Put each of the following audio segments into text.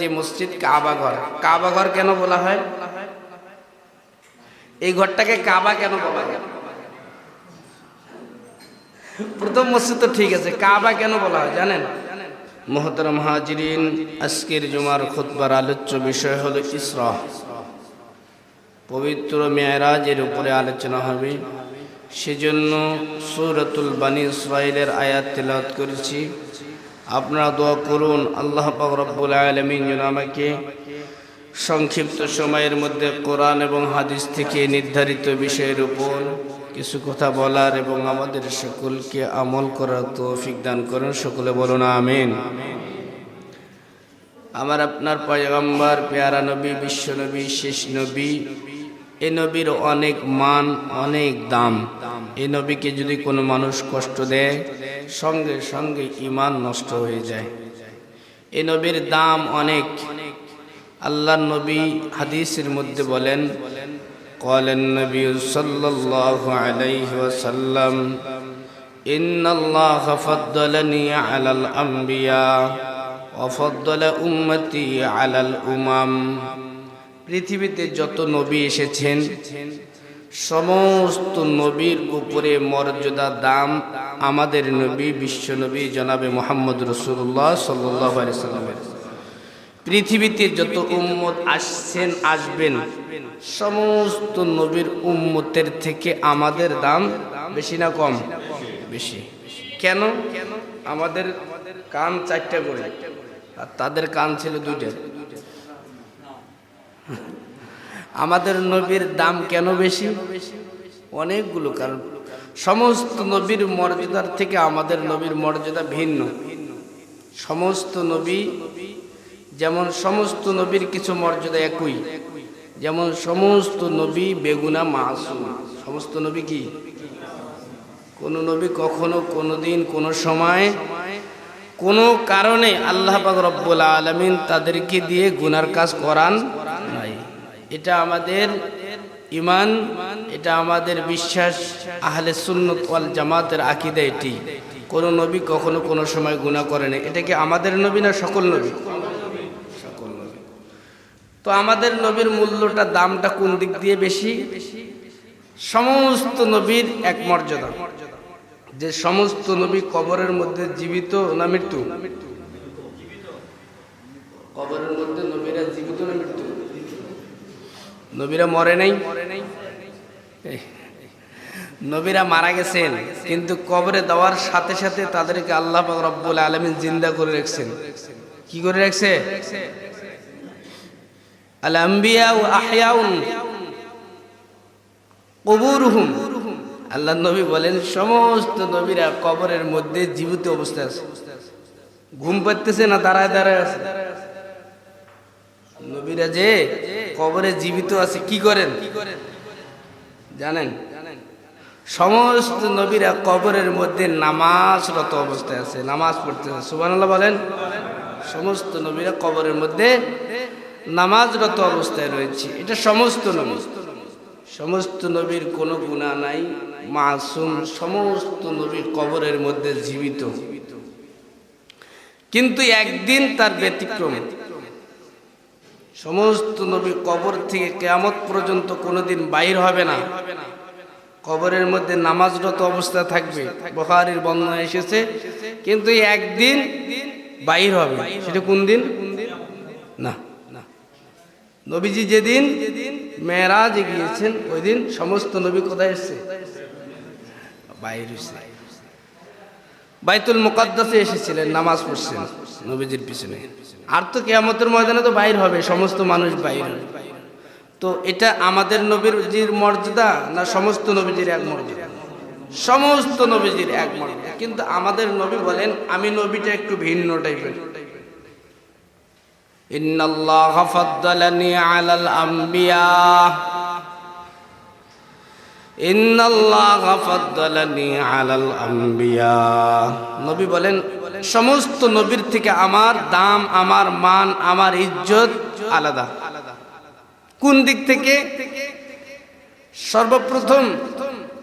যে মসজিদ কাবা ঘর। কাবা ঘর কেন বলা হয়? এই ঘরটাকে কাবা কেন বলা হয়? প্রথম মসজিদ তো ঠিক আছে, কাবা কেন বলা হয়, জানেন? মোহতরম হাজিরিন, আজকের জুমার খুতবার আলোচ্য বিষয় হলো ইসরা। পবিত্র মেয়েরাজের উপরে আলোচনা হবে। সেজন্য সৌরতুল বানী ইসরায়েলের আয়াত তেলাওয়াত করেছি। আপনারা দোয়া করুন, আল্লাহ রব্বুল আলমিন যেন আমাকে সংক্ষিপ্ত সময়ের মধ্যে কোরআন এবং হাদিস থেকে নির্ধারিত বিষয়ের উপর কিছু কথা বলার এবং আমাদের সকলকে আমল করার তৌফিক দান করেন। সকলে বলুন আমিন। আমার আপনার পয়গম্বর, পেয়ারা নবী, বিশ্ব নবী, শেষ নবী, এ নবীর অনেক মান, অনেক দাম। এ নবীকে যদি কোনো মানুষ কষ্ট দেয় সঙ্গে সঙ্গে ইমান নষ্ট হয়ে যায় এ নবীর দাম অনেক আল্লাহ নবী হাদিসের মধ্যে বলেন قال النبي صلى الله عليه وسلم إن الله فضلني على الأنبياء وفضل أمتي على الأمم পৃথিবীতে যত নবী এসেছেন সমস্ত নবীর উপরে মর্যাদা দাম আমাদের নবী, বিশ্ব নবী জনাবে মোহাম্মদ রসুল্লাহ সাল্লাহ সাল্লামের। পৃথিবীতে যত উম্মত আসছেন, আসবেন, সমস্ত নবীর উম্মতের থেকে আমাদের দাম বেশি না কম? বেশি। কেন? আমাদের কান চারটা করে। আর তাদের কান ছিল দুইটা। আমাদের নবীর দাম কেন বেশি? অনেকগুলো কারণ। সমস্ত নবীর মর্যাদার থেকে আমাদের নবীর মর্যাদা ভিন্ন। সমস্ত নবী, যেমন সমস্ত নবীর কিছু মর্যাদা একই। যেমন সমস্ত নবী বেগুনা মাসুম। সমস্ত নবী কি? কোন নবী কখনো কোনো দিন কোনো সময়, কোনো কারণে আল্লাহ পাক রব্বুল আলমিন তাদেরকে দিয়ে গুনার কাজ করান এটা আমাদের ইমান, এটা আমাদের বিশ্বাস, আহলে সুন্নত ওয়াল জামাতের আকিদা এটি। কোন নবী কখনো কোনো সময় গুনাহ করেনি এটা কি আমাদের নবী না সকল নবী? সকল নবী। তো আমাদের নবীর মূল্যটা, দামটা কোন দিক দিয়ে বেশি? সমস্ত নবীর এক মর্যাদা। যে সমস্ত নবী কবরের মধ্যে জীবিত না মৃত্যু? কবরের মধ্যে নবীরা জীবিত না মৃত্যু? নবীরা মরে নাই? নবীরা মারা গেছেন, কিন্তু কবরে দেওয়ার সাথে সাথে তাদেরকে আল্লাহ রব্বুল আলমিন জিন্দা করে রাখছেন। কি করে রাখছে? আল্লাহ নবী বলেন, সমস্ত নবীরা কবরের মধ্যে জীবিত অবস্থায় আছে। ঘুম পাচ্ছে না, দাঁড়ায় দাঁড়ায় আছে। নবীরা যে কবরে জীবিত আছে কি করেন? কি করেন? জানেন? সমস্ত নবীরা কবরের মধ্যে নামাজরত অবস্থায় আছে নামাজ পড়তেছে সুবহানাল্লাহ বলেন। সমস্ত নবীরা কবরের মধ্যে নামাজরত অবস্থায় রয়েছে। এটা সমস্ত নবী। সমস্ত নবীর কোনো গুণা নাই মাসুম সমস্ত নবী কবরের মধ্যে জীবিত। কিন্তু একদিন তার ব্যতিক্রম। সমস্ত নবী কবর থেকে কেয়ামত পর্যন্ত কোনোদিন বাইর হবে না। কবরের মধ্যে নামাজরত অবস্থা থাকবে, বখারির বর্ণনা এসেছে। কিন্তু একদিন বাইর হবে। সেটা কোন দিন? না। না নবীজি যেদিন মেয়েরাজে গিয়েছেন ওই দিন সমস্ত নবী কোথায় এসছে? বাইর বাইতুল মুকাদ্দাসে এসেছিলেন, নামাজ পড়ছেন। নবীজির পিছনে। আর তো কেয়ামতের ময়দানে তো বাইর হবে, সমস্ত মানুষ বাইর হবে। তো এটা আমাদের নবীজির মর্যাদা না সমস্ত নবীজির এক মর্যাদা? সমস্ত নবীজির এক মর্যাদা। কিন্তু আমাদের নবী বলেন, আমি নবীটা একটু ভিন্ন টাইপের নবী বলেন সমস্ত নবীর থেকে আমার দাম আমার মান আমার ইজ্জত আলাদা। কোন দিক থেকে? সর্বপ্রথম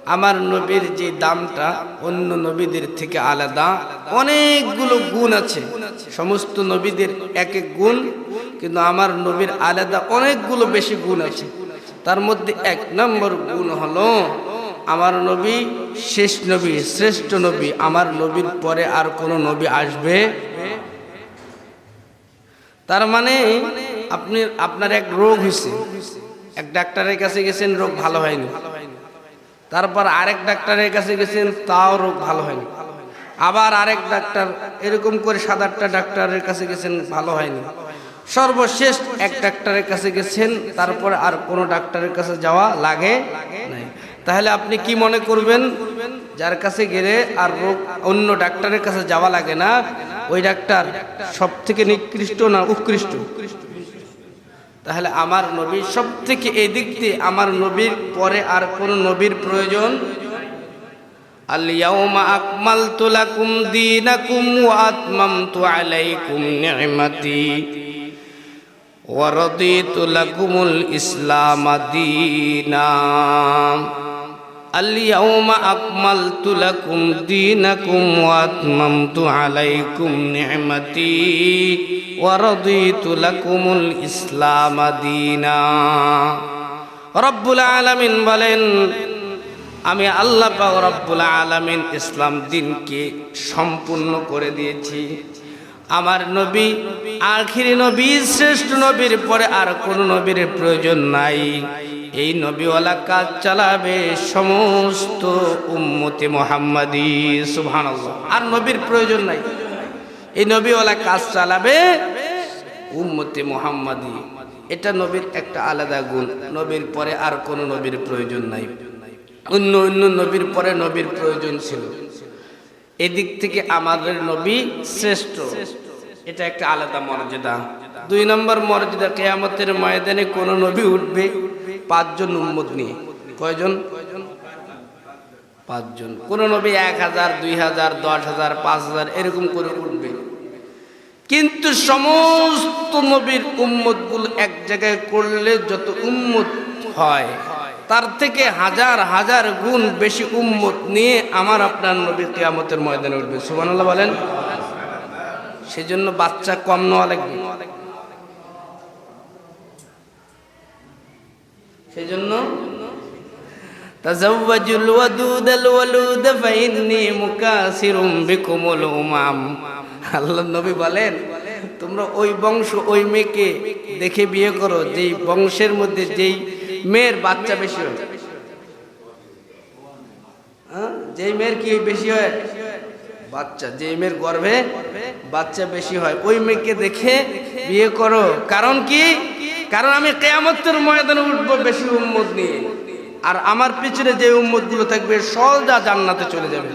আমার নবীর যে দামটা অন্য নবীদের থেকে আলাদা। অনেকগুলো গুণ আছে। সমস্ত নবীদের এক এক গুণ কিন্তু আমার নবীর আলাদা অনেকগুলো বেশি গুণ আছে। তার মধ্যে এক নম্বর গুণ হলো আমার নবী শেষ নবী, শ্রেষ্ঠ নবী, আমার নবীর পরে আর কোনো নবী আসবে? তার মানে আপনি, আপনার এক রোগ হয়েছে এক ডাক্তারের কাছে গেছেন, রোগ ভালো হয়নি। তারপর আরেক ডাক্তারের কাছে গেছেন, তাও রোগ ভালো হয়নি। আবার আরেক ডাক্তার এরকম করে সাত আটটা ডাক্তারের কাছে গেছেন, ভালো হয়নি। সর্বশেষ এক ডাক্তারের কাছে গেছেন, তারপর আর কোনো ডাক্তারের কাছে যাওয়া লাগে নাই। তাহলে আপনি কি মনে করবেন? যার কাছে গেলে আর রোগ অন্য ডাক্তারের কাছে যাওয়া লাগে না, ওই ডাক্তার সব থেকে নিকৃষ্ট না উৎকৃষ্ট? তাহলে আমার নবীর সব থেকে এই দিক দিয়ে আমার নবীর পরে আর কোন নবীর প্রয়োজন? আলিয়াউমা আকমাল তুলাকুম দিনাকুম ওয়া ورضيت لكم الإسلام دينا اليوم أكملت لكم دينكم وأتممت عليكم نعمتي ورضيت لكم الإسلام دينا رب العالمين বলেন আমি আল্লাহ পাক রব্বুল আলামিন ইসলাম দিনকে সম্পূর্ণ করে দিয়েছি আমার নবী, আখিরি নবী, শ্রেষ্ঠ নবীর পরে আর কোন নবীর প্রয়োজন নাই। এই নবীওয়ালা কাজ চালাবে সমস্ত উম্মতে মোহাম্মদী, সুবহানাল্লাহ। আর নবীর প্রয়োজন নাই। এই নবীওয়ালা কাজ চালাবে উম্মতে মোহাম্মদী। এটা নবীর একটা আলাদা গুণ। নবীর পরে আর কোনো নবীর প্রয়োজন নাই। অন্য অন্য নবীর পরে নবীর প্রয়োজন ছিল। এদিক থেকে আমাদের নবী শ্রেষ্ঠ। এটা একটা আলাদা মর্যাদা। দুই নম্বর মর্যাদা কেয়ামতের ময়দানে কোন নবী উঠবে পাঁচজন উম্মত নিয়ে। কয়জন? পাঁচজন। কোন নবী এক হাজার, দুই হাজার, দশ হাজার, পাঁচ হাজার এরকম করে উঠবে। কিন্তু সমস্ত নবীর উম্মতগুলো এক জায়গায় করলে যত উম্মত হয় তার থেকে হাজার হাজার গুণ বেশি উম্মত নিয়ে আমার আপনার নবী কেয়ামতের ময়দানে উঠবে। সুবহানাল্লাহ বলেন। সেজন্য বাচ্চা কম নেওয়া লাগবে। সেজন্য তাজাওয়াজুল ওয়াদুদাল ওয়ালুদ ফাইন্নি মুকাসিরুম বিকুমুল উমাম। আল্লাহ নবী বলেন, তোমরা ওই বংশ, ওই মেয়েকে দেখে বিয়ে করো। যেই বংশের মধ্যে যেই মেয়ের বাচ্চা বেশি হয়। হ্যাঁ? যেই মেয়ের কি বেশি হয়? বাচ্চা। যেই মেয়ের গর্ভে বাচ্চা বেশি হয়। ওই মেয়েকে দেখে বিয়ে করো। কারণ কি? কারণ আমি কেয়ামতের ময়দানে উঠবো বেশি উম্মত নিয়ে। আর আমার পিছনে যে উম্মতগুলো থাকবে সহজা জান্নাতে চলে যাবে।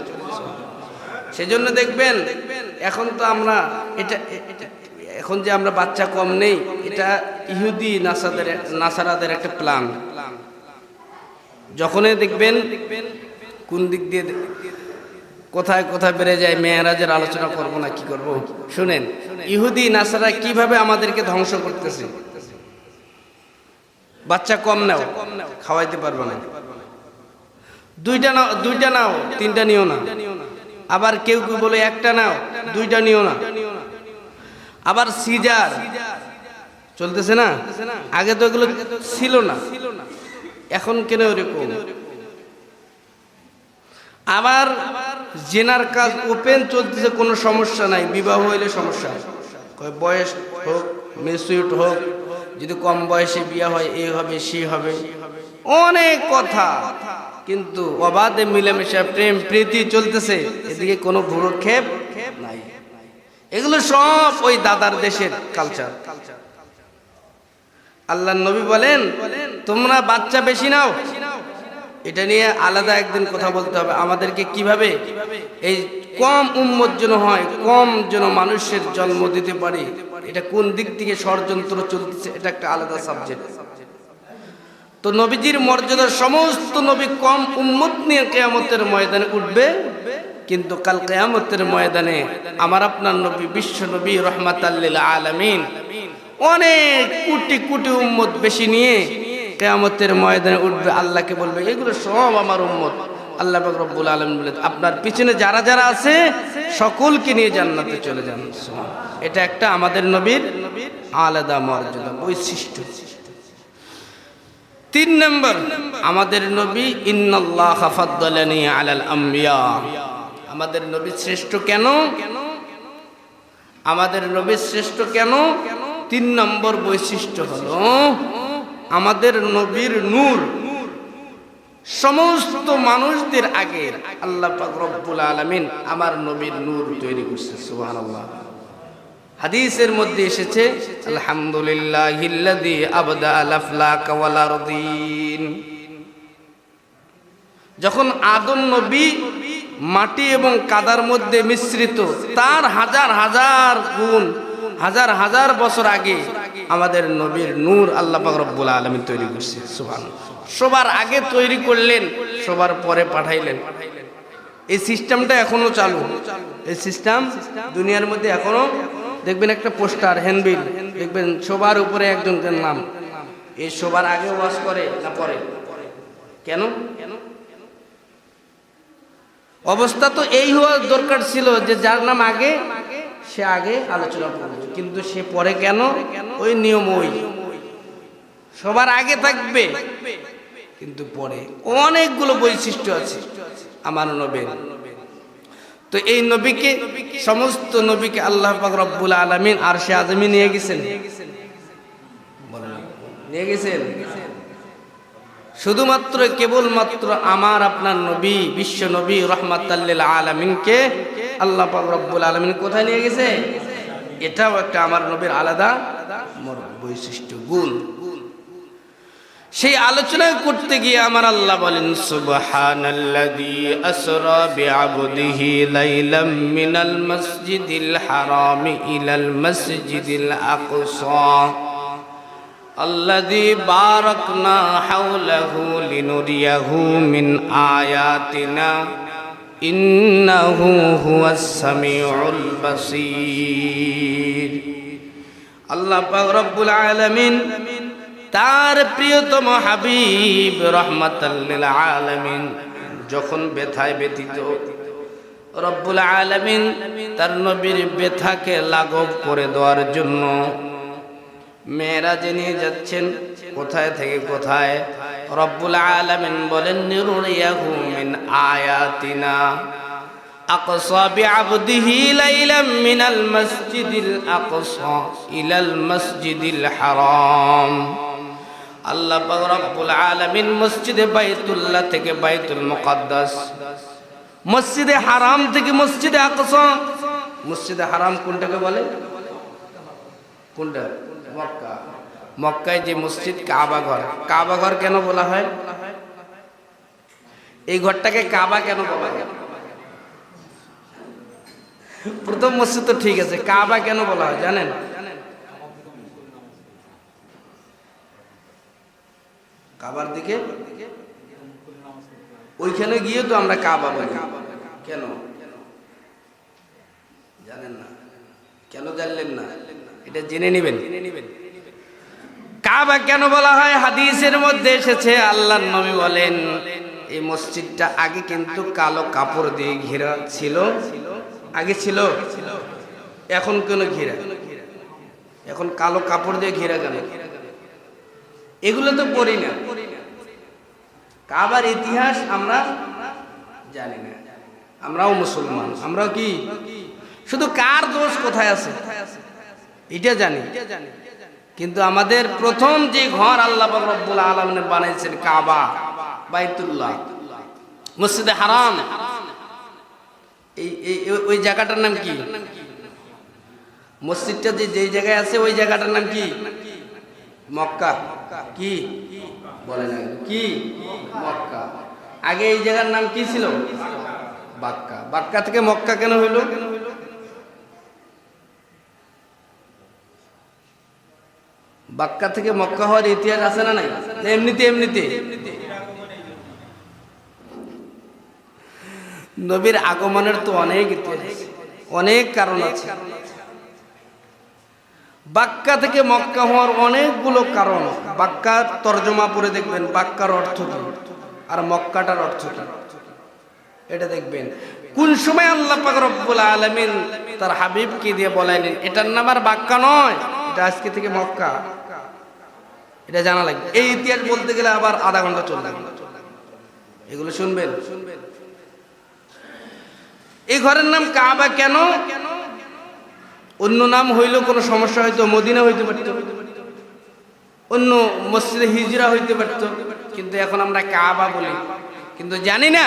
সেজন্য দেখবেন, এখন তো আমরা এটা- এখন যে আমরা বাচ্চা কম নেই, এটা ইহুদি নাসাদের, নাসারাদের একটা প্ল্যান যখনই দেখবেন কোন দিক দিয়ে কোথায় কোথায় বেড়ে যায়, মেয়েরাজের আলোচনা করব না, কি করব? শুনেন, ইহুদি নাসারা কীভাবে আমাদেরকে ধ্বংস করতেছে? বাচ্চা কম নাও, খাওয়াইতে পারবে না। দুইটা নাও দুইটা নাও, তিনটা নিও না। আবার কেউ কেউ বলে, একটা নাও, দুইটা নিও না। আবার সিজার। চলতেছে না? আগে তো এগুলো ছিল না। এখন কেন ওরকম আবার জেনার কাজ ওপেন, চলতেছে, কোনো সমস্যা নাই। বিবাহ হইলে সমস্যা। বয়স হোক মেসুইট হোক, যদি কম বয়সে বিয়ে হয় এই হবে, সে হবে। অনেক কথা। কিন্তু অবাধে মিলেমিশে, প্রেম, প্রীতি চলতেছে। এদিকে কোনো ভুরক্ষেপ নাই। এগুলো সব ওই দাদার দেশের কালচার আল্লাহ নবী বলেন, তোমরা বাচ্চা বেশি নাও। এটা নিয়ে আলাদা একদিন কথা বলতে হবে। আমাদেরকে কীভাবে এই কম উম্মত যেন হয়, কম যেন মানুষের জন্ম দিতে পারে, এটা কোন দিক থেকে ষড়যন্ত্র চলতেছে, এটা একটা আলাদা সাবজেক্ট তো নবীজির মর্যাদার সমস্ত নবী কম উম্মত নিয়ে কেয়ামতের ময়দানে উঠবে। কিন্তু কাল কেয়ামতের ময়দানে আমার আপনার নবী, বিশ্ব নবী রহমাতাল্লিল আলামিন অনেক কোটি কোটি উম্মত বেশি নিয়ে কেয়ামতের ময়দানে উঠবে। আল্লাহকে বলবে, এগুলো সব আমার উম্মত। আল্লাহ রব্বুল আলম বলে, আপনার পিছনে যারা যারা আছে, সকলকে নিয়ে জান্নাতে চলে যান। এটা একটা আমাদের নবীর আলাদা মর্যাদা, বৈশিষ্ট্য। তিন নম্বর, আমাদের নবী ফাদ্দালানি আলাল আম্বিয়া। আমাদের নবী শ্রেষ্ঠ কেন? আমাদের নবী শ্রেষ্ঠ কেন? তিন নম্বর বৈশিষ্ট্য হলো, আমাদের নবীর নূর। সমস্ত মানুষদের আগে আল্লাহ রব্বুল আলামিন আমার নবীর নূর তৈরি করছে, সুবহানাল্লাহ। হাদিসের মধ্যে এসেছে, আলহামদুলিল্লাহিল্লাযী আবদা আলাফলাক ওয়াল যখন আদম নবী মাটি এবং কাদার মধ্যে মিশ্রিত। তার হাজার হাজার গুণ, হাজার হাজার বছর আগে আমাদের নবীর নূর আল্লাহ রব্বুল আলামিন তৈরি করছে। সুবহান সবার আগে তৈরি করলেন, সবার পরে পাঠাইলেন। এই সিস্টেমটা এখনও চালু। এই সিস্টেম দুনিয়ার মধ্যে এখনও, দেখবেন একটা পোস্টার, হ্যান্ডবিল, দেখবেন সবার উপরে একজনের নাম। এই সবার আগে ওয়াশ করে না পরে? কেন? অবস্থা তো এই হওয়ার দরকার ছিল যে যার নাম আগে, সে আগে আলোচনা করবে। কিন্তু সে পরে কেন? ওই নিয়ম ওই। সবার আগে থাকবে, কিন্তু পরে অনেকগুলো বৈশিষ্ট্য আছে আমার নবীর। তো এই নবীকে, সমস্ত নবীকে আল্লাহ রব্বুল আলামিন আর সে আজমি নিয়ে গেছেন। নিয়ে গেছেন? শুধুমাত্র কেবলমাত্র আমার আপনার নবী, বিশ্ব নবী রহমাতাল্লিল আলামিনকে আল্লাহ রব্বুল আলমিন কোথায় নিয়ে গেছে? এটাও একটা আমার নবীর আলাদা বৈশিষ্ট্য, গুণ। সেই আলোচনা করতে গিয়ে আমার আল্লাহ বলেন, সুবহানাল্লাযী আসরা বিআবদিহি লাইলাম মিনাল মসজিদিল হারাম ইলাল মসজিদিল আকসা। الذي باركنا حوله لنريه من آياتنا إنه هو السميع البصير আল্লাহ পাক রব্বুল আলামিন তার প্রিয়তম হাবিব রহমাতাল্লিল আলামিন যখন ব্যথায় ব্যথিত রব্বুল আলামিন তার নবীর ব্যথাকে লাঘব করে দেওয়ার জন্য মেয়েরাজে নিয়ে যাচ্ছেন কোথায় থেকে কোথায় রব্বুল আলামিন বলেন নিরুরিয়াহু মিন আয়াতিনা أقصى بعبده ليلا من المسجد الأقصى إلى المسجد الحرام আল্লাহ পাক রব্বুল আলামিন মসজিদে বাইতুল্লাহ থেকে বাইতুল মুকাদ্দাস মসজিদে হারাম থেকে মসজিদে আকসা মসজিদে হারাম কোনটাকে বলে কোনটা মক্কা। মক্কায় যে মসজিদ, কাবা ঘর। কাবা ঘর কেন বলা হয়? এই ঘরটাকে কাবা কেন বলা হয়? প্রথম মসজিদ তো ঠিক আছে, কাবা কেন বলা হয়, জানেন? কাবার দিকে? ওইখানে গিয়ে তো আমরা কাবা বলি। কেন? জানেন না। কেন জানলেন না? এটা জেনে নেবেন। কাবা কেন বলা হয়? হাদিসের মধ্যে এসেছে, আল্লাহর নবী বলেন, এই মসজিদটা আগে কিন্তু কালো কাপড় দিয়ে ঘেরা ছিল। আগে ছিল। এখন কেন ঘেরা? এখন কালো কাপড় দিয়ে ঘেরা কেন? এগুলো তো পড়ি না। কাবার ইতিহাস আমরা জানি না। আমরাও মুসলমান। আমরাও কি? শুধু কার দোষ কোথায় আছে? এটা জানি। কিন্তু আমাদের প্রথম যে ঘর আল্লাহ রব্বুল আলামিন বানাইছেন কাবা, বাইতুল্লাহ, মসজিদে এই- এই- ওই জায়গাটার নাম কি? মসজিদটা যে যেই জায়গায় আছে ওই জায়গাটার নাম কি? মক্কা। কি? বলে না কি? মক্কা। আগে এই জায়গার নাম কি ছিল? বাক্কা। বাক্কা থেকে মক্কা কেন হইল? বাক্কা থেকে মক্কা হওয়ার ইতিহাস আছে না নাই? এমনিতে এমনিতে। নবীর আগমনের তো অনেক ইতিহাস, অনেক কারণ আছে। বাক্কা থেকে মক্কা হওয়ার অনেকগুলো কারণ বাক্কার তর্জমা পরে দেখবেন, বাক্কার অর্থ কি? আর মক্কাটার অর্থ কি? এটা দেখবেন। কোন সময় আল্লাহ পাক রব্বুল আলামিন তার হাবিবকে দিয়ে বলাইলেন এটার নাম আর বাক্কা নয়, এটা আজকে থেকে মক্কা। এটা জানা লাগবে। এই ইতিহাস বলতে গেলে আবার আধা ঘণ্টা চলে এগুলো শুনবেন? এই ঘরের নাম কাবা কেন? অন্য নাম হইলে কোনো সমস্যা হয়তো মদিনা হইতে পারত। অন্য মসজিদে হিজরা হইতে পারত। কিন্তু এখন আমরা কাবা বলি। কিন্তু জানি না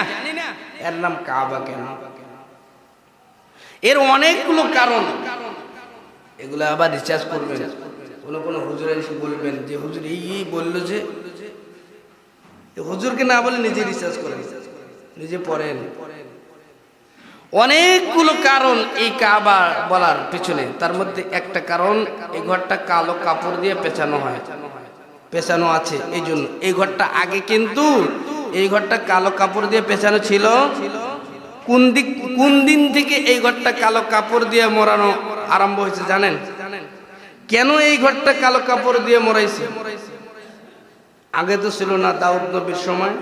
এর নাম কাবা কেন? এর অনেকগুলো কারণ। এগুলো আবার রিচার্জ করবেন। কোনো কোনো হুজুর এসে বলবেন যে, হুজুর, এই বলল যে হুজুরকে না বলে নিজে রিসার্চ করেন। নিজে পড়েন। অনেকগুলো কারণ এই কাবা বলার পিছনে। তার মধ্যে একটা কারণ, এই ঘরটা কালো কাপড় দিয়ে পেঁচানো হয়। পেঁচানো আছে, এই জন্য। এই ঘরটা আগে কিন্তু এই ঘরটা কালো কাপড় দিয়ে পেঁচানো ছিল। কোন দিক, কোন দিন থেকে এই ঘরটা কালো কাপড় দিয়ে মোড়ানো আরম্ভ হয়েছে জানেন? কেন এই ঘরটা কালো কাপড় দিয়ে মরাইছে আগে তো ছিল না দাউদ নবীর সময়,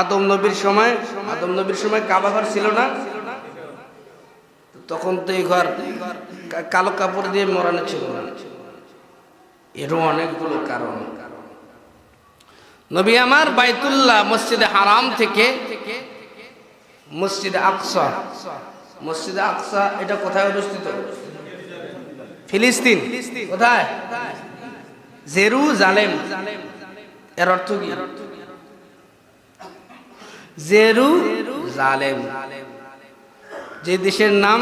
আদম নবীর সময়, আদম নবীর সময় কাবা ঘর ছিল না। তখন তো এই ঘর কালো কাপড় দিয়ে মরানো ছিল না। এরও অনেকগুলো কারণ। নবী আমার বাইতুল্লাহ মসজিদে হারাম থেকে মসজিদে আকসা মসজিদে আকসা, এটা কোথায় অবস্থিত? ফিলিস্তিন। কোথায়? জেরু জালেম এর অর্থ কি? জেরু জালেম যে দেশের নাম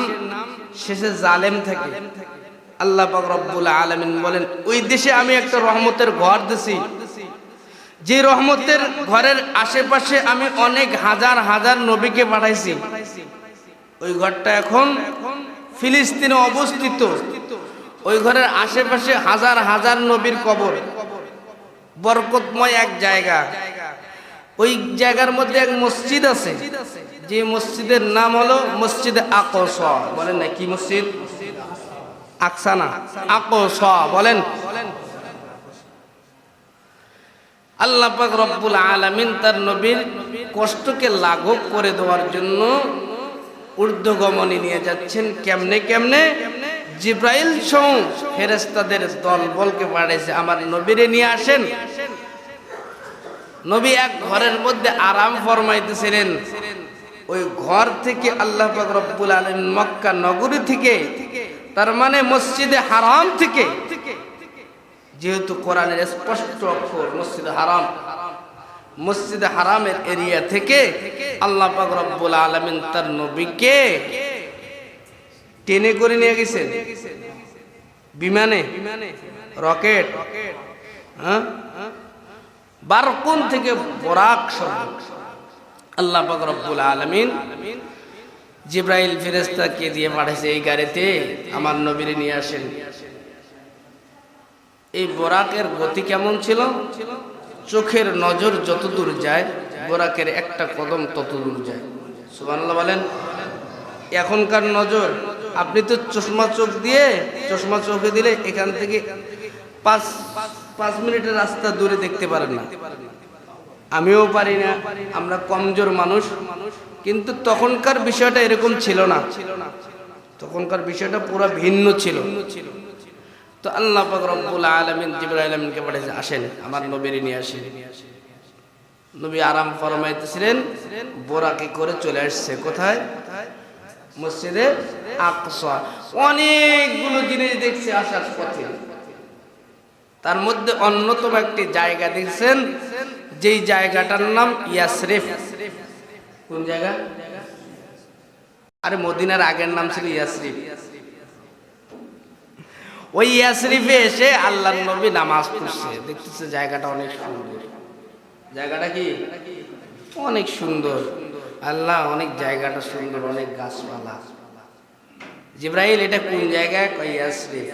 শেষে জালেম থাকে। আল্লাহ রব্বুল আলামিন বলেন, ওই দেশে আমি একটা রহমতের ঘর দিছি। যে রহমতের ঘরের আশেপাশে আমি অনেক হাজার হাজার নবীকে পাঠাইছি। ওই ঘরটা এখন ফিলিস্তিনে অবস্থিত। ওই ঘরের আশেপাশে হাজার হাজার নবীর কবর। বরকতময় এক জায়গা। ওই জায়গার মধ্যে এক মসজিদ আছে। যে মসজিদের নাম হলো মসজিদ আকস। বলেন না, কি মসজিদ? আকসানা। আকস, বলেন। আল্লাহ পাক রব্বুল আলামিন তার নবীর কষ্টকে লাঘব করে দেওয়ার জন্য ঊর্ধ্বগমনে নিয়ে যাচ্ছেন। কেমনে কেমনে? জিব্রাইল সহ ফেরেস্তাদের দল বলকে পাঠাইছে, আমার নবীরে নিয়ে আসেন। নবী এক ঘরের মধ্যে আরাম ফরমাইতেছিলেন। ওই ঘর থেকে আল্লাহ রব্বুল আলামিন মক্কা নগরী থেকে, তার মানে মসজিদে হারাম থেকে, যেহেতু কোরআনের স্পষ্ট অক্ষর মসজিদে হারাম, মসজিদে হারামের এরিয়া থেকে আল্লাহ পাক রব্বুল আলামিন তার নবীকে টেনে করে নিয়ে গেছেন বিমানে? রকেট? হ্যাঁ? থেকে বরাক আল্লাহ রব্বুল আলামিন জিব্রাইল ফেরেস্তাকে দিয়ে পাঠাইছে এই গাড়িতে? আমার নবীরে নিয়ে আসেন। এই বোরাকের গতি কেমন ছিল? চোখের নজর যত দূর যায়, বোরাকের একটা কদম তত দূর যায়। সুবহানাল্লাহ বলেন। এখনকার নজর আপনি তো চশমা চোখ দিয়ে চশমা চোখে দিলে এখান থেকে পাঁচ পাঁচ মিনিটের রাস্তা দূরে দেখতে পারেন না। আমিও পারি না, আমরা কমজোর মানুষ। কিন্তু তখনকার বিষয়টা এরকম ছিল না। ছিল না তখনকার বিষয়টা পুরো ভিন্ন ছিল। তো আল্লাহ পাক রব্বুল আলামিন জিবরাইল আমিনকে পাঠিয়েছে, আসেন, আমার নবীর নিয়ে আসেন। নবী আরাম ফরমাইতেছিলেন, বোরাকে করে চলে আসছে, কোথায়? মসজিদে আকসা। অনেকগুলো জিনিস দেখছে আসার পথে। তার মধ্যে অন্যতম একটি জায়গা দেখছেন, যেই জায়গাটার নাম ইয়াসরিফ। কোন জায়গা? আরে মদিনার আগের নাম ছিল ইয়াসরিফ। ওই ইয়াসরিফে এসে আল্লাহর নবী নামাজ পড়ছে। দেখতেছে জায়গাটা অনেক সুন্দর। জায়গাটা কি? অনেক সুন্দর। আল্লাহ অনেক জায়গাটা সুন্দর, অনেক গাছপালা। জিব্রাহিল এটা কোন জায়গায় কই ইয়াসরিফ।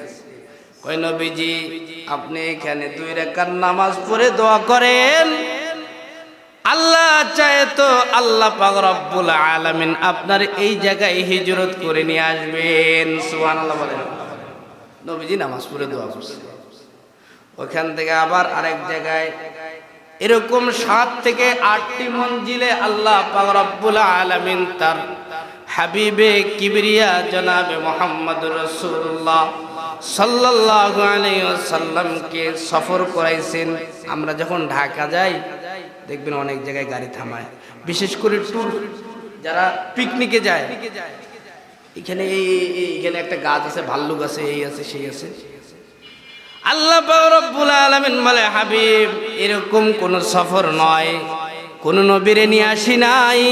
কই নবীজি, আপনি এখানে দুই রেখার নামাজ পড়ে দোয়া করেন। আল্লাহ চায় তো আল্লাহ পাক রব্বুল আলামিন আপনার এই জায়গায় হিজরত করে নিয়ে আসবেন। সুবহানাল্লাহ বলেন। নবীজি নামাজ পড়ে দোয়া করছে। ওখান থেকে আবার আরেক জায়গায় এরকম সাত থেকে আটটি মঞ্জিলে আল্লাহ আলামিন তার হাবিবে কিবরিয়া জনাবে মোহাম্মদ রসুল্লাহ সাল্লাল্লাহু আলাইহি ওয়াসাল্লামকে সফর করাইছেন। আমরা যখন ঢাকা যাই, দেখবেন অনেক জায়গায় গাড়ি থামায়। বিশেষ করে ট্যুর যারা পিকনিকে যায়, এখানে এই- এখানে একটা গাছ আছে, ভাল্লুক আছে, এই আছে, সেই আছে। আল্লাহ রব্বুল আলামিন বলে, হাবিব, এরকম কোন সফর নয়। কোন নবীরে নিয়ে আসি নাই।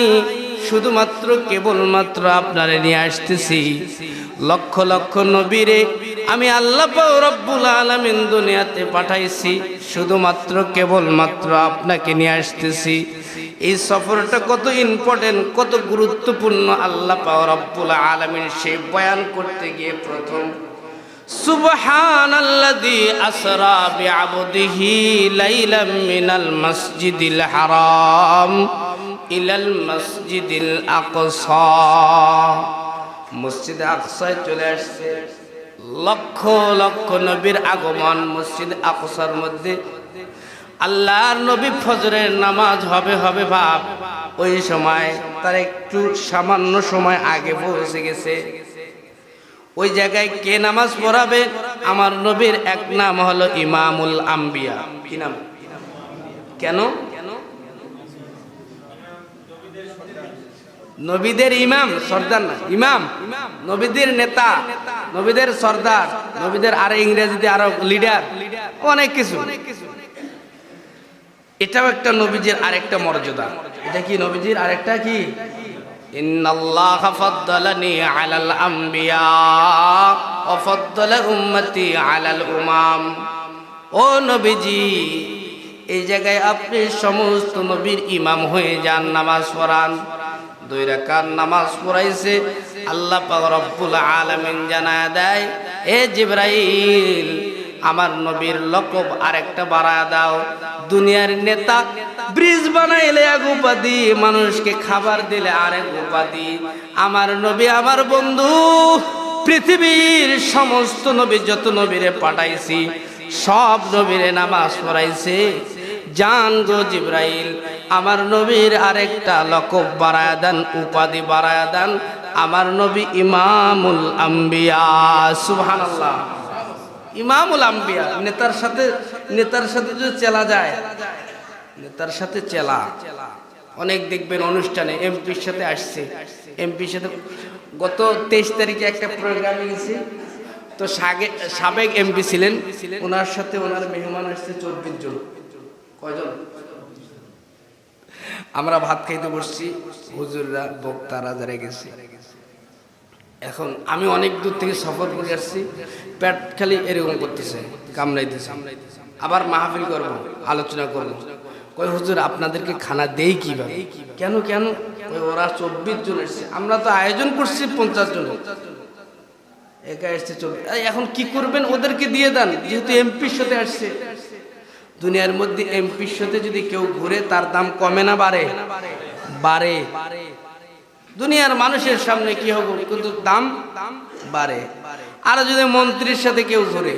শুধুমাত্র কেবলমাত্র আপনারে নিয়ে আসতেছি। লক্ষ লক্ষ নবীরে আমি আল্লাহ রব্বুল আলামিন দুনিয়াতে পাঠাইছি। শুধুমাত্র কেবলমাত্র আপনাকে নিয়ে আসতেছি। এই সফরটা কত ইম্পর্টেন্ট, কত গুরুত্বপূর্ণ, আল্লাহ রব্বুল আলামিন সে বয়ান করতে গিয়ে প্রথম سبحان الذي أسرى بعبده ليلا من المسجد الحرام إلى المسجد الأقصى মসজিদে আকসায় চলে আসছে লক্ষ লক্ষ নবীর আগমন মসজিদ আকসার মধ্যে আল্লাহর নবী ফজরের নামাজ হবে হবে ভাব ওই সময় তার একটু সামান্য সময় আগে পৌঁছে গেছে ওই জায়গায় কে নামাজ পড়াবে? আমার নবীর এক নাম হলো ইমামুল আম্বিয়া। কি নাম? কেন? নবীদের ইমাম সর্দার না, ইমাম। নবীদের নেতা, নবীদের সর্দার, নবীদের আর ইংরেজিতে আরও লিডার, অনেক কিছু। এটাও একটা নবীজির আরেকটা মর্যাদা। এটা কি নবীজির আরেকটা কি? ইন্নাল্লাহ ফাদ্দালানি আলাল আম্বিয়া ওয়া ফাদ্দালা উম্মতি আলাল উমাম। ও নবীজি, এই জায়গায় আপনি সমস্ত নবীর ইমাম হয়ে যান, নামাজ পড়ান। দুই রাকাত নামাজ পড়াইছে, আল্লাহ পাক রব্বুল আলামিন জানায় দেয়, এ জিব্রাইল আমার নবীর লকব আরেকটা বাড়ায় দাও। দুনিয়ার নেতা ব্রিজ বানাইলে এক উপাধি, মানুষকে খাবার দিলে আরেক উপাধি। আমার নবী, আমার বন্ধু, পৃথিবীর সমস্ত নবী যত নবীরে পাঠাইছি, সব নবীরে নামাজ পড়াইছে। জান গো জিব্রাইল, আমার নবীর আরেকটা লকব বাড়ায় দেন, উপাধি বাড়ায় দেন। আমার নবী ইমামুল আম্বিয়া, সুবহানাল্লাহ। ইমামুল আম্বিয়া, নেতার সাথে নেতার সাথে যদি চেলা যায়, নেতার সাথে চেলা। অনেক দেখবেন অনুষ্ঠানে এমপির সাথে আসছে, এমপির সাথে গত তেইশ তারিখে একটা প্রোগ্রামে গেছি তো সাবেক এমপি ছিলেন, ওনার সাথে ওনার মেহমান আসছে চব্বিশ জন। কয়জন? আমরা ভাত খাইতে বসছি। হুজুররা, বক্তারা যারা গেছে। এখন আমি অনেক দূর থেকে সফর করে আসছি, পেট খালি এরকম করতেছে, কামড়াইতেছে। আবার মাহফিল করব, আলোচনা করব। কই হুজুর, আপনাদেরকে খানা দেই কীভাবে? কেন কেন? ওরা চব্বিশ জন এসছে। আমরা তো আয়োজন করছি পঞ্চাশ জন একা এসছে চব্বিশ। এখন কি করবেন? ওদেরকে দিয়ে দেন, যেহেতু এমপির সাথে আসছে। দুনিয়ার মধ্যে এমপির সাথে যদি কেউ ঘুরে, তার দাম কমে না বাড়ে? বাড়ে। দুনিয়ার মানুষের সামনে কি হবে? কিন্তু দাম দাম বাড়ে। আর যদি মন্ত্রীর সাথে কেউ ঘুরে,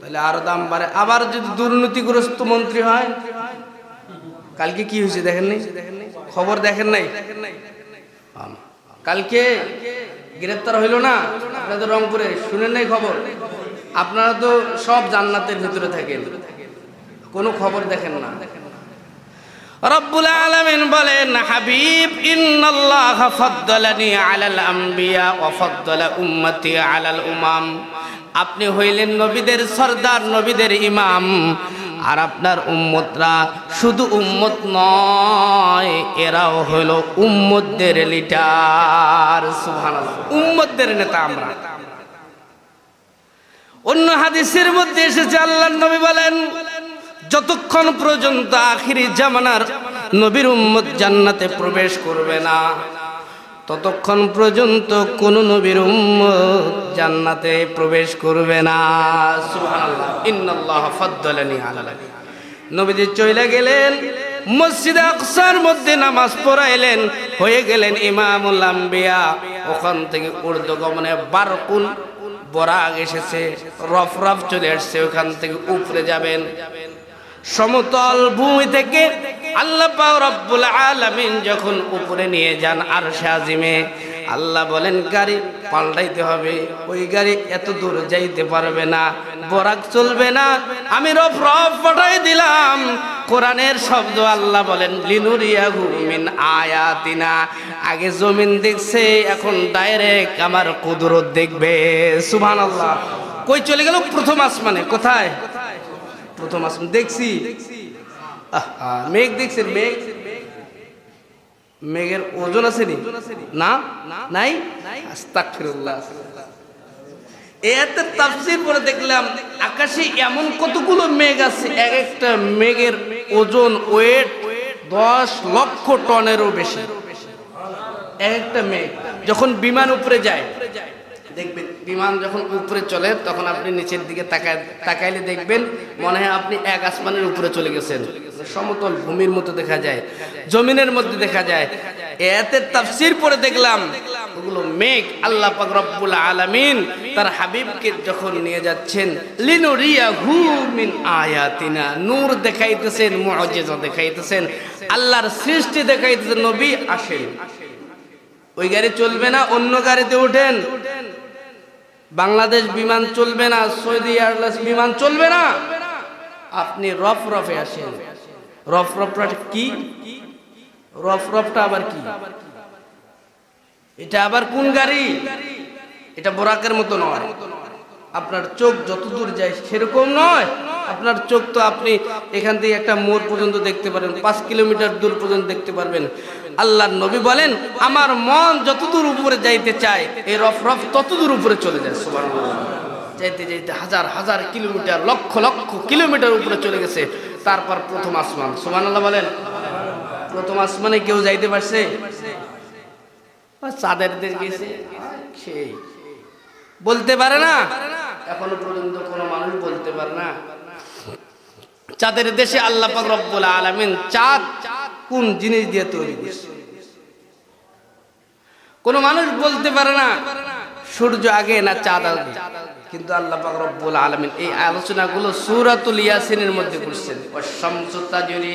তাহলে আরও দাম বাড়ে। আবার যদি দুর্নীতিগ্রস্ত মন্ত্রী হয়, কালকে কি হয়েছে দেখেন নাই? খবর দেখেন নাই? কালকে গ্রেপ্তার হইল না? আপনাদের রংপুরে, শুনেন নাই খবর? আপনারা তো সব জান্নাতের ভিতরে থাকেন। কোনো খবর দেখেন না। রব্বুল আলামিন বলেন, হাবিব, ইন্নাল্লাহ ফাদ্দালানি আলাল আম্বিয়া ওয়া উম্মতি আলাল উমাম। আপনি হইলেন নবীদের সর্দার, নবীদের ইমাম। আর আপনার উম্মতরা শুধু উম্মত নয়, এরাও হইল উম্মতদের লিডার। সুবহানাল্লাহ, উম্মতদের নেতা আমরা। অন্য হাদিসের মধ্যে এসেছে আল্লাহ নবী বলেন যতক্ষণ পর্যন্ত আখিরি জামানার নবীর উম্মত জান্নাতে প্রবেশ করবে না, ততক্ষণ পর্যন্ত কোন নবীর উম্মত জান্নাতে প্রবেশ করবে না। নবীজি চলে গেলেন, মসজিদে আকসার মধ্যে নামাজ পড়াইলেন, হয়ে গেলেন ইমামুল আম্বিয়া। ওখান থেকে উর্দু গমনে বারকুল বরাগ এসেছে রফ রফ চলে আসছে, ওখান থেকে উপরে যাবেন। সমতল ভূমি থেকে আল্লাহ রব্বুল আলামিন যখন উপরে নিয়ে যান আর আজিমে, আল্লাহ বলেন, গাড়ি পাল্টাইতে হবে। ওই গাড়ি এত দূর যাইতে পারবে না, বরাক চলবে না। আমি রফ রফ পাঠাই দিলাম। কোরআনের শব্দ আল্লাহ বলেন, লিনুরিয়াহু মিন আয়াতিনা। আগে জমিন দেখছে, এখন ডাইরেক্ট আমার কুদরত দেখবে। সুবহানাল্লাহ। কই চলে গেল প্রথম আসমানে? কোথায়? প্রথম আসমান দেখছি। মেঘ দেখছেন, মেঘ? মেঘের ওজন আছে নি? নাই? আস্তাগফিরুল্লাহ। এতে তাফসীর পরে দেখলাম, আকাশে এমন কতগুলো মেঘ আছে, এক একটা মেঘের ওজন ওয়েট দশ লক্ষ টনেরও বেশি। এক একটা মেঘ যখন বিমান উপরে যায় দেখবেন, বিমান যখন উপরে চলে, তখন আপনি নিচের দিকে তাকায় তাকাইলে দেখবেন মনে হয় আপনি এক আসমানের উপরে চলে গেছেন। সমতল ভূমির মতো দেখা যায়, জমিনের মধ্যে দেখা যায়। এতে তাফসির পরে দেখলাম, ওগুলো মেঘ আল্লাহ পাক রব্বুল আলামিন তার হাবিবকে যখন নিয়ে যাচ্ছেন লিনুরিয়া হু মিন আয়াতিনা। নূর দেখাইতেছেন মুআজিজা দেখাইতেছেন, আল্লাহর সৃষ্টি দেখাইতেছেন, নবী আসেন। ওই গাড়ি চলবে না, অন্য গাড়িতে ওঠেন বাংলাদেশ বিমান চলবে না, সৌদি এয়ারলাইন্স বিমান চলবে না। আপনি রফ রফে আসেন। রফ রফটা কি? রফ রফটা আবার কি? এটা আবার কোন গাড়ি? এটা বোরাকের মতো নয়। আপনার চোখ যত দূর যায় সেরকম নয়। আপনার চোখ তো আপনি এখান থেকে একটা মোড় পর্যন্ত দেখতে পারেন, পাঁচ কিলোমিটার দূর পর্যন্ত দেখতে পারবেন। আল্লাহর নবী বলেন, আমার মন যতদূর উপরে যাইতে চায়, এই রফ রফ তত দূর উপরে চলে যায়। যাইতে যাইতে হাজার হাজার কিলোমিটার, লক্ষ লক্ষ কিলোমিটার উপরে চলে গেছে। তারপর প্রথম আসমান। সুবহানাল্লাহ বলেন, প্রথম আসমানে কেউ যাইতে পারছে? চাঁদের দেশ গেছে। বলতে পারে না? এখনও পর্যন্ত কোনো মানুষ বলতে পারে না। চাঁদের দেশে আল্লাহ রব্বুল আলামিন চাঁদ কোন জিনিস দিয়ে তৈরি করছে? কোনো মানুষ বলতে পারে না, সূর্য আগে না চাঁদ আগে। কিন্তু আল্লাহ রব্বুল আলামিন এই আলোচনাগুলো সুরাতুল ইয়াসিনের মধ্যে করছেন। ওয়াশ-শামসু তাজরি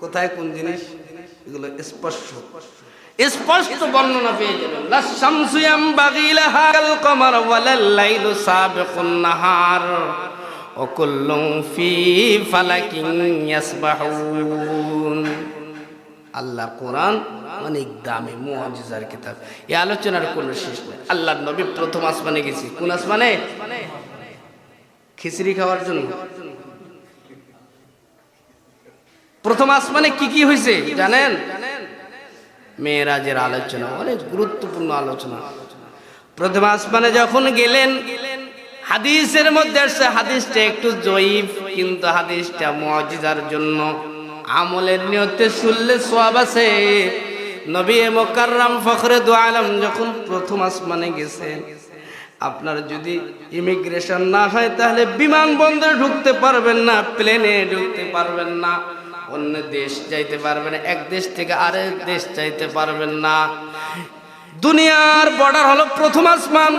কোথায় কোন জিনিস? এগুলো স্পষ্ট। স্পষ্ট বর্ণনা পেয়ে যাবেন। লা শামসু ইয়ামবাগি লাহা কাল কমার ওয়ালাল লাইলু সাবিকুন নাহার, ওয়া কুল্লুন ফি ফালাকিন ইয়াসবাহুন। আল্লাহ কোরআন অনেক দামি মুআজিজার কিতাব। এই আলোচনার কোনো শেষ নেই। আল্লাহর নবী প্রথম আসমানে গেছি। কোন আসমানে? খিচড়ি খাওয়ার জন্য। প্রথম আসমানে কি কি হয়েছে জানেন? মেয়েরাজের আলোচনা, অনেক গুরুত্বপূর্ণ আলোচনা। প্রথম আসমানে যখন গেলেন, হাদিসের মধ্যে আসছে, হাদিসটা একটু জয়ীফ, কিন্তু হাদিসটা মুআজিজার জন্য। আমলের নিয়তে শুনলে সওয়াব আছে। নবী মোকাররম ফখরে দু আলম যখন প্রথম আসমানে গেছেন আপনার যদি ইমিগ্রেশন না হয়, তাহলে বিমানবন্দরে ঢুকতে পারবেন না, প্লেনে ঢুকতে পারবেন না। অন্য দেশ যাইতে পারবেন এক দেশ থেকে আরেক দেশ যাইতে পারবেন না। দুনিয়ার বর্ডার হলো প্রথম আসমান,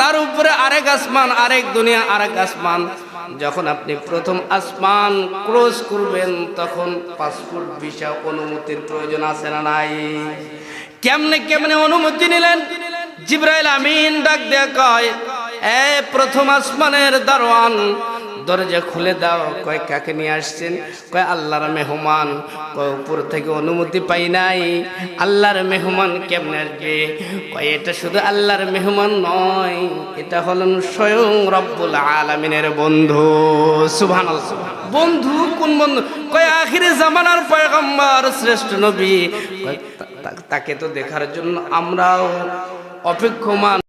তার উপরে আরেক আসমান, আরেক দুনিয়া, আরেক আসমান। যখন আপনি প্রথম আসমান ক্রস করবেন, তখন পাসপোর্ট ভিসা অনুমতির প্রয়োজন আছে না নাই? কেমনে কেমনে অনুমতি নিলেন? জিব্রাইল আমিন ডাক দেয়া কয়, এ প্রথম আসমানের দারোয়ান দরজা খুলে দাও। কয়, কাকে নিয়ে আসছেন? কয়, আল্লাহর মেহমান। কয়, উপর থেকে অনুমতি পাই নাই। আল্লাহর মেহমান কেমনে আসবে? কয়, এটা শুধু আল্লাহর মেহমান নয়, এটা হলেন স্বয়ং রব্বুল আলামিনের বন্ধু। সুবহান বন্ধু কোন বন্ধু? কয়, আখিরে জামানার পয়গম্বর, শ্রেষ্ঠ নবী। তাকে তো দেখার জন্য আমরাও অপেক্ষমান।